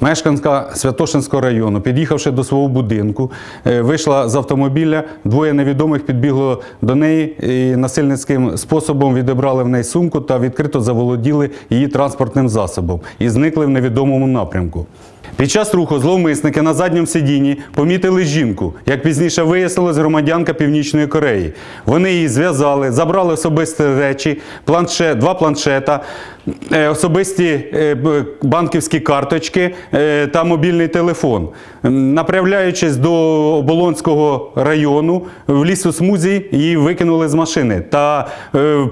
Мешканка Святошинського району, під'їхавши до свого будинку, е, вийшла з автомобіля. Двоє невідомих підбігло до неї і насильницьким способом відібрали в неї сумку та відкрито заволоділи її транспортним засобом і зникли в невідомому напрямку. Під час руху зловмисники на задньому сидінні помітили жінку, як пізніше вияснилось, громадянка Північної Кореї. Вони її зв'язали, забрали особисті речі, планшет, два планшета, е, особисті е, банківські карточки е, та мобільний телефон. Направляючись до Оболонського району, в лісосмузі її викинули з машини та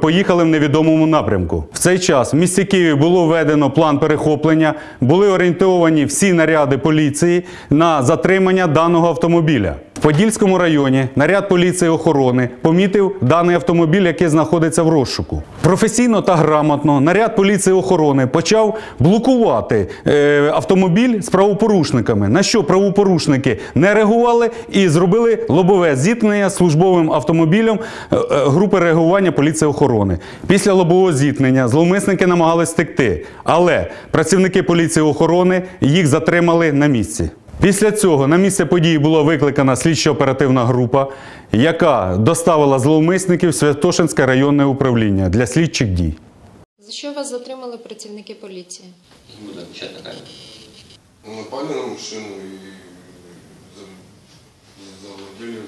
поїхали в невідомому напрямку. В цей час в місті Києві було введено план перехоплення, були орієнтовані всі наряди поліції на затримання даного автомобіля. Подільському районі наряд поліції охорони помітив даний автомобіль, який знаходиться в розшуку. Професійно та грамотно наряд поліції охорони почав блокувати е, автомобіль з правопорушниками. На що правопорушники не реагували і зробили лобове зіткнення з службовим автомобілем е, е, групи реагування поліції охорони. Після лобового зіткнення зловмисники намагались втекти, але працівники поліції охорони їх затримали на місці. Після цього на місце події була викликана слідчо-оперативна група, яка доставила зловмисників в Святошинське районне управління для слідчих дій. За що вас затримали працівники поліції? Буду на камеру. Ну, Напали на машину и за- завладели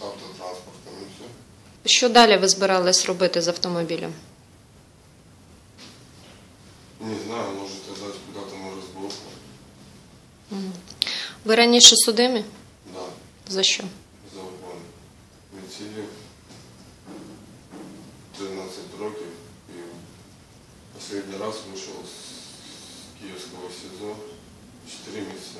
автотранспортом все. Що далі ви збирались робити з автомобілем? Ви раніше судимі? Да, За що? за обман. Він сидів 13 років і останній раз вийшов з Київського СІЗО 4 місяці.